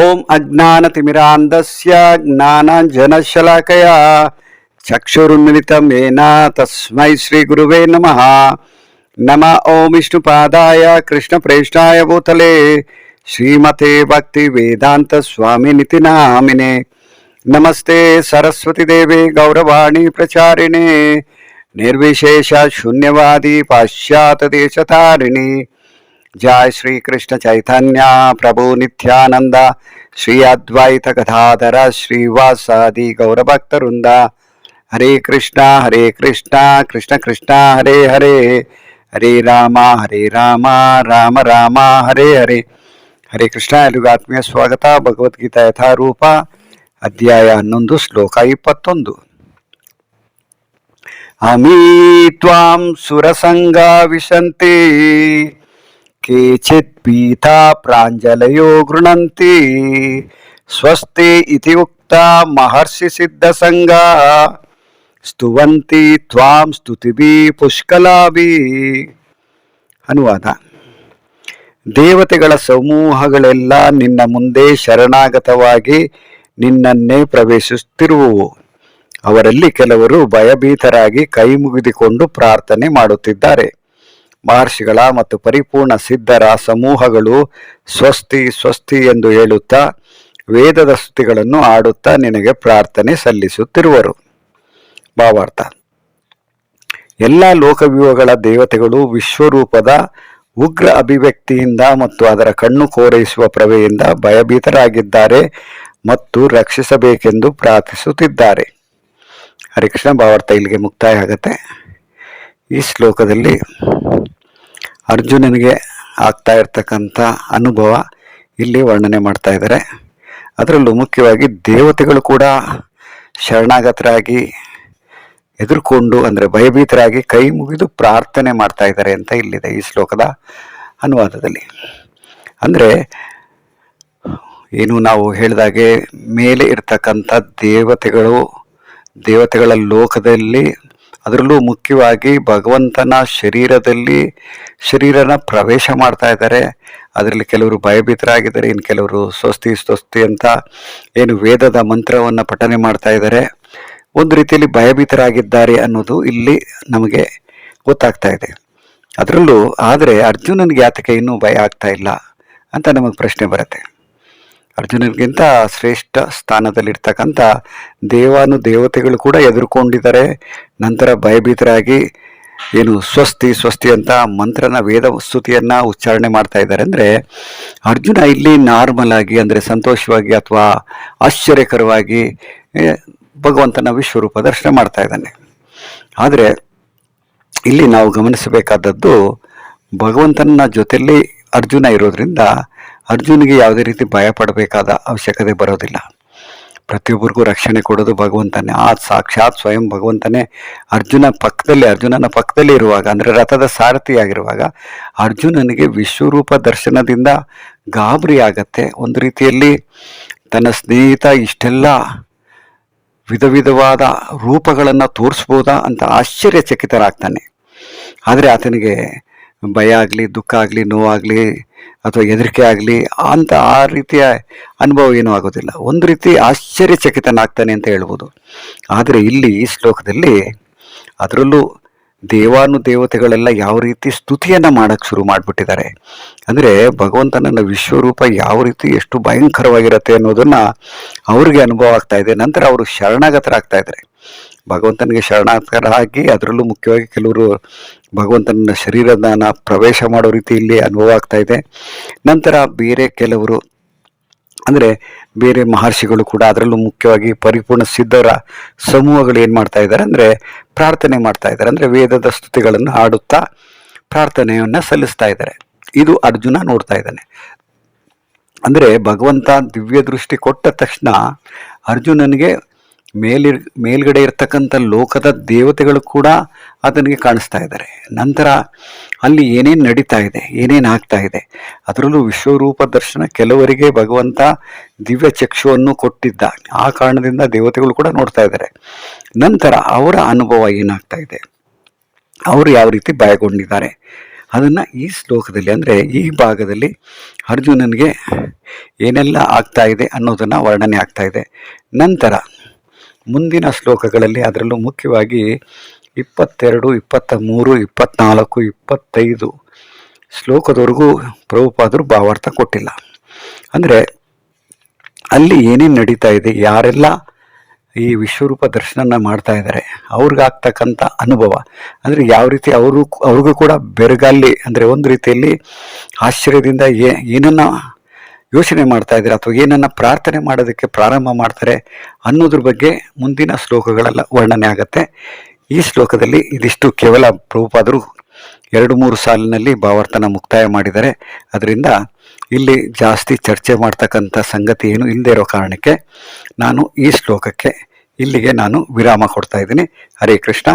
ఓం అజ్ఞానతిమిరాంధస్య జ్ఞానాంజనశలాకయా చక్షురున్మిలితమేన తస్మై శ్రీ గురువే నమ. నమ ఓం విష్ణుపాదాయ కృష్ణప్రేష్ణాయ భూతలే. శ్రీమతే భక్తి వేదాంత స్వామి నితి నామినే నమస్తే సరస్వతిదేవి గౌరవాణి ప్రచారిణే. నిర్విశేష శూన్యవాది పాశ్చాత్య దేశతారిణి जय श्री कृष्ण चैतन्य प्रभु नित्यानंद श्री अद्वैत गदाधर श्रीवासादि गौरभक्तवृंद हरे कृष्णा हरे कृष्णा कृष्ण कृष्णा हरे हरे ಹರೇ ರಾಮ ಹರೇ ರಾಮ ರಾಮ ರಾಮ ಹರೇ ಹರೇ ಹರೇ ಕೃಷ್ಣ ಎಲ್ರಿಗೂ ಆತ್ಮೀಯ ಸ್ವಾಗತ ಭಗವದ್ಗೀತಾ ಯಥಾರೂಪ ಅಧ್ಯಾಯ ಹನ್ನೊಂದು ಶ್ಲೋಕ ಇಪ್ಪತ್ತೊಂದು ಅಮೀ ತ್ವಾಂ ಸುರಸಂಗ ವಿಶಂತಿ ಕೇಚಿತ್ ಪೀಠಾ ಪ್ರಾಂಜಲಯೋ ಗೃಣಂತಿ. ಸ್ವಸ್ತಿ ಇತಿ ಉಕ್ತ ಮಹರ್ಷಿ ಸಿದ್ಧ ಸಂಘ ಸ್ತುವಂತಿ ತ್ವಾಂ ಸ್ತುತಿಭಿ ಪುಷ್ಕಲಾಭಿ. ಅನುವಾದ. ದೇವತೆಗಳ ಸಮೂಹಗಳೆಲ್ಲ ನಿನ್ನ ಮುಂದೆ ಶರಣಾಗತವಾಗಿ ನಿನ್ನನ್ನೇ ಪ್ರವೇಶಿಸುತ್ತಿರುವು ಅವರಲ್ಲಿ ಕೆಲವರು ಭಯಭೀತರಾಗಿ ಕೈ ಮುಗಿದುಕೊಂಡು ಪ್ರಾರ್ಥನೆ ಮಾಡುತ್ತಿದ್ದಾರೆ. ಮಹರ್ಷಿಗಳ ಮತ್ತು ಪರಿಪೂರ್ಣ ಸಿದ್ಧರ ಸಮೂಹಗಳು ಸ್ವಸ್ತಿ ಸ್ವಸ್ತಿ ಎಂದು ಹೇಳುತ್ತಾ ವೇದದ ಸ್ತುತಿಗಳನ್ನು ಆಡುತ್ತಾ ನಿನಗೆ ಪ್ರಾರ್ಥನೆ ಸಲ್ಲಿಸುತ್ತಿರುವರು. ಭಾವಾರ್ಥ. ಎಲ್ಲ ಲೋಕವ್ಯೂಹಗಳ ದೇವತೆಗಳು ವಿಶ್ವರೂಪದ ಉಗ್ರ ಅಭಿವ್ಯಕ್ತಿಯಿಂದ ಮತ್ತು ಅದರ ಕಣ್ಣು ಕೋರೈಸುವ ಪ್ರವೆಯಿಂದ ಭಯಭೀತರಾಗಿದ್ದಾರೆ ಮತ್ತು ರಕ್ಷಿಸಬೇಕೆಂದು ಪ್ರಾರ್ಥಿಸುತ್ತಿದ್ದಾರೆ. ಹರಿಕೃಷ್ಣ ಭಾವಾರ್ಥ ಇಲ್ಲಿಗೆ ಮುಕ್ತಾಯ ಆಗತ್ತೆ ಈ ಶ್ಲೋಕದಲ್ಲಿ ಅರ್ಜುನನಿಗೆ ಆಗ್ತಾ ಇರ್ತಕ್ಕಂಥ ಅನುಭವ ಇಲ್ಲಿ ವರ್ಣನೆ ಮಾಡ್ತಾ ಇದ್ದಾರೆ. ಅದರಲ್ಲೂ ಮುಖ್ಯವಾಗಿ ದೇವತೆಗಳು ಕೂಡ ಶರಣಾಗತರಾಗಿ ಎದುರುಕೊಂಡು ಅಂದರೆ ಭಯಭೀತರಾಗಿ ಕೈ ಮುಗಿದು ಪ್ರಾರ್ಥನೆ ಮಾಡ್ತಾ ಇದ್ದಾರೆ ಅಂತ ಇಲ್ಲಿದೆ ಈ ಶ್ಲೋಕದ ಅನುವಾದದಲ್ಲಿ. ಅಂದರೆ ಏನು ನಾವು ಹೇಳಿದಾಗೆ ಮೇಲೆ ಇರ್ತಕ್ಕಂಥ ದೇವತೆಗಳು ದೇವತೆಗಳ ಲೋಕದಲ್ಲಿ ಅದರಲ್ಲೂ ಮುಖ್ಯವಾಗಿ ಭಗವಂತನ ಶರೀರದಲ್ಲಿ ಶರೀರನ ಪ್ರವೇಶ ಮಾಡ್ತಾ ಇದ್ದಾರೆ. ಅದರಲ್ಲಿ ಕೆಲವರು ಭಯಭೀತರಾಗಿದ್ದಾರೆ, ಇನ್ನು ಕೆಲವರು ಸ್ವಸ್ತಿ ಸ್ವಸ್ತಿ ಅಂತ ಏನು ವೇದದ ಮಂತ್ರವನ್ನು ಪಠನೆ ಮಾಡ್ತಾ ಇದ್ದಾರೆ. ಒಂದು ರೀತಿಯಲ್ಲಿ ಭಯಭೀತರಾಗಿದ್ದಾರೆ ಅನ್ನೋದು ಇಲ್ಲಿ ನಮಗೆ ಗೊತ್ತಾಗ್ತಾ ಇದೆ. ಅದರಲ್ಲೂ, ಆದರೆ ಅರ್ಜುನನಿಗೆ ಆತಕ ಇನ್ನೂ ಭಯ ಆಗ್ತಾ ಇಲ್ಲ ಅಂತ ನಮಗೆ ಪ್ರಶ್ನೆ ಬರುತ್ತೆ. ಅರ್ಜುನನಿಗಿಂತ ಶ್ರೇಷ್ಠ ಸ್ಥಾನದಲ್ಲಿರ್ತಕ್ಕಂಥ ದೇವಾನು ದೇವತೆಗಳು ಕೂಡ ಎದುರುಕೊಂಡಿದ್ದಾರೆ. ನಂತರ ಭಯಭೀತರಾಗಿ ಏನು ಸ್ವಸ್ತಿ ಸ್ವಸ್ತಿ ಅಂತ ಮಂತ್ರನ ವೇದ ಸ್ತುತಿಯನ್ನು ಉಚ್ಚಾರಣೆ ಮಾಡ್ತಾ ಇದ್ದಾರೆ. ಅಂದರೆ ಅರ್ಜುನ ಇಲ್ಲಿ ನಾರ್ಮಲ್ ಆಗಿ, ಅಂದರೆ ಸಂತೋಷವಾಗಿ ಅಥವಾ ಆಶ್ಚರ್ಯಕರವಾಗಿ ಭಗವಂತನ ವಿಶ್ವರೂಪ ದರ್ಶನ ಮಾಡ್ತಾ ಇದ್ದಾನೆ. ಆದರೆ ಇಲ್ಲಿ ನಾವು ಗಮನಿಸಬೇಕಾದದ್ದು ಭಗವಂತನ ಜೊತೆಯಲ್ಲಿ ಅರ್ಜುನ ಇರೋದ್ರಿಂದ ಅರ್ಜುನಿಗೆ ಯಾವುದೇ ರೀತಿ ಭಯ ಪಡಬೇಕಾದ ಅವಶ್ಯಕತೆ ಬರೋದಿಲ್ಲ. ಪ್ರತಿಯೊಬ್ಬರಿಗೂ ರಕ್ಷಣೆ ಕೊಡೋದು ಭಗವಂತನೇ. ಆ ಸಾಕ್ಷಾತ್ ಸ್ವಯಂ ಭಗವಂತನೇ ಅರ್ಜುನ ಪಕ್ಕದಲ್ಲಿ, ಅರ್ಜುನನ ಪಕ್ಕದಲ್ಲಿ ಇರುವಾಗ, ಅಂದರೆ ರಥದ ಸಾರಥಿಯಾಗಿರುವಾಗ ಅರ್ಜುನನಿಗೆ ವಿಶ್ವರೂಪ ದರ್ಶನದಿಂದ ಗಾಬರಿ ಆಗತ್ತೆ ಒಂದು ರೀತಿಯಲ್ಲಿ ತನ್ನ ಸ್ನೇಹಿತ ಇಷ್ಟೆಲ್ಲ ವಿಧ ವಿಧವಾದ ರೂಪಗಳನ್ನು ತೋರಿಸ್ಬೋದಾ ಅಂತ ಆಶ್ಚರ್ಯಚಕಿತರಾಗ್ತಾನೆ ಆದರೆ ಆತನಿಗೆ ಭಯ ಆಗಲಿ, ದುಃಖ ಆಗಲಿ, ನೋವಾಗಲಿ ಅಥವಾ ಹೆದರಿಕೆ ಆಗಲಿ ಅಂತ ಆ ರೀತಿಯ ಅನುಭವ ಏನೂ ಆಗೋದಿಲ್ಲ. ಒಂದು ರೀತಿ ಆಶ್ಚರ್ಯಚಕಿತನಾಗ್ತಾನೆ ಅಂತ ಹೇಳ್ಬೋದು. ಆದರೆ ಇಲ್ಲಿ ಈ ಶ್ಲೋಕದಲ್ಲಿ ಅದರಲ್ಲೂ ದೇವಾನು ದೇವತೆಗಳೆಲ್ಲ ಯಾವ ರೀತಿ ಸ್ತುತಿಯನ್ನು ಮಾಡೋಕ್ಕೆ ಶುರು ಮಾಡಿಬಿಟ್ಟಿದ್ದಾರೆ. ಅಂದರೆ ಭಗವಂತನನ್ನು ವಿಶ್ವರೂಪ ಯಾವ ರೀತಿ ಎಷ್ಟು ಭಯಂಕರವಾಗಿರುತ್ತೆ ಅನ್ನೋದನ್ನು ಅವ್ರಿಗೆ ಅನುಭವ ಆಗ್ತಾ ಇದೆ. ನಂತರ ಅವರು ಶರಣಾಗತರಾಗ್ತಾ ಇದ್ದಾರೆ. ಭಗವಂತನಿಗೆ ಶರಣಾಗತರಾಗಿ ಅದರಲ್ಲೂ ಮುಖ್ಯವಾಗಿ ಕೆಲವರು ಭಗವಂತನ ಶರೀರದಾನ ಪ್ರವೇಶ ಮಾಡೋ ರೀತಿಯಲ್ಲಿ ಅನುಭವ ಆಗ್ತಾ ಇದೆ. ನಂತರ ಬೇರೆ ಕೆಲವರು, ಅಂದರೆ ಬೇರೆ ಮಹರ್ಷಿಗಳು ಕೂಡ ಅದರಲ್ಲೂ ಮುಖ್ಯವಾಗಿ ಪರಿಪೂರ್ಣ ಸಿದ್ಧರ ಸಮೂಹಗಳು ಏನು ಮಾಡ್ತಾ ಇದ್ದಾರೆ ಅಂದರೆ ಪ್ರಾರ್ಥನೆ ಮಾಡ್ತಾ ಇದ್ದಾರೆ. ಅಂದರೆ ವೇದದ ಸ್ತುತಿಗಳನ್ನು ಹಾಡುತ್ತಾ ಪ್ರಾರ್ಥನೆಯನ್ನು ಸಲ್ಲಿಸ್ತಾ ಇದ್ದಾರೆ. ಇದು ಅರ್ಜುನ ನೋಡ್ತಾ ಇದ್ದಾನೆ. ಅಂದರೆ ಭಗವಂತ ದಿವ್ಯ ದೃಷ್ಟಿ ಕೊಟ್ಟ ತಕ್ಷಣ ಅರ್ಜುನನಿಗೆ ಮೇಲಿ ಮೇಲ್ಗಡೆ ಇರ್ತಕ್ಕಂಥ ಲೋಕದ ದೇವತೆಗಳು ಕೂಡ ಅದನಿಗೆ ಕಾಣಿಸ್ತಾ ಇದ್ದಾರೆ. ನಂತರ ಅಲ್ಲಿ ಏನೇನು ನಡೀತಾ ಇದೆ, ಏನೇನು ಆಗ್ತಾ ಇದೆ, ಅದರಲ್ಲೂ ವಿಶ್ವರೂಪ ದರ್ಶನ ಕೆಲವರಿಗೆ ಭಗವಂತ ದಿವ್ಯ ಚಕ್ಷುವನ್ನು ಕೊಟ್ಟಿದ್ದ. ಆ ಕಾರಣದಿಂದ ದೇವತೆಗಳು ಕೂಡ ನೋಡ್ತಾ ಇದ್ದಾರೆ. ನಂತರ ಅವರ ಅನುಭವ ಏನಾಗ್ತಾ ಇದೆ? ಅವರು ಯಾವ ರೀತಿ ಭಯಗೊಂಡಿದ್ದಾರೆ ಅದನ್ನು ಈ ಶ್ಲೋಕದಲ್ಲಿ, ಅಂದರೆ ಈ ಭಾಗದಲ್ಲಿ ಅರ್ಜುನನಿಗೆ ಏನೆಲ್ಲ ಆಗ್ತಾ ಇದೆ ಅನ್ನೋದನ್ನು ವರ್ಣನೆ ಆಗ್ತಾ ಇದೆ. ನಂತರ ಮುಂದಿನ ಶ್ಲೋಕಗಳಲ್ಲಿ ಅದರಲ್ಲೂ ಮುಖ್ಯವಾಗಿ ಇಪ್ಪತ್ತೆರಡು ಇಪ್ಪತ್ತ ಮೂರು ಇಪ್ಪತ್ತ್ನಾಲ್ಕು ಇಪ್ಪತ್ತೈದು ಶ್ಲೋಕದವರೆಗೂ ಪ್ರಭುಪಾದರು ಭಾವಾರ್ಥ ಕೊಟ್ಟಿಲ್ಲ. ಅಂದರೆ ಅಲ್ಲಿ ಏನೇನು ನಡೀತಾ ಇದೆ, ಯಾರೆಲ್ಲ ಈ ವಿಶ್ವರೂಪ ದರ್ಶನ ಮಾಡ್ತಾ ಇದ್ದಾರೆ, ಅವ್ರಿಗಾಗ್ತಕ್ಕಂಥ ಅನುಭವ. ಅಂದರೆ ಯಾವ ರೀತಿ ಅವರು ಅವ್ರಿಗೂ ಕೂಡ ಬೆರಗಲ್ಲಿ, ಅಂದರೆ ಒಂದು ರೀತಿಯಲ್ಲಿ ಆಶ್ಚರ್ಯದಿಂದ ಏನನ್ನ ಯೋಚನೆ ಮಾಡ್ತಾ ಇದ್ದಾರೆ ಅಥವಾ ಏನನ್ನ ಪ್ರಾರ್ಥನೆ ಮಾಡೋದಕ್ಕೆ ಪ್ರಾರಂಭ ಮಾಡ್ತಾರೆ ಅನ್ನೋದ್ರ ಬಗ್ಗೆ ಮುಂದಿನ ಶ್ಲೋಕಗಳೆಲ್ಲ ವರ್ಣನೆ ಆಗುತ್ತೆ. ಈ ಶ್ಲೋಕದಲ್ಲಿ ಇದಿಷ್ಟು ಕೇವಲ ಪ್ರಭುಪಾದರು ಎರಡು ಮೂರು ಸಾಲಿನಲ್ಲಿ ಭಾವಾರ್ಥನ ಮುಕ್ತಾಯ ಮಾಡಿದ್ದಾರೆ. ಅದರಿಂದ ಇಲ್ಲಿ ಜಾಸ್ತಿ ಚರ್ಚೆ ಮಾಡ್ತಕ್ಕಂಥ ಸಂಗತಿ ಏನು ಇಲ್ಲದೆ ಇರೋ ಕಾರಣಕ್ಕೆ ನಾನು ಈ ಶ್ಲೋಕಕ್ಕೆ ಇಲ್ಲಿಗೆ ನಾನು ವಿರಾಮ ಕೊಡ್ತಾ ಇದ್ದೀನಿ. ಹರೇ ಕೃಷ್ಣ.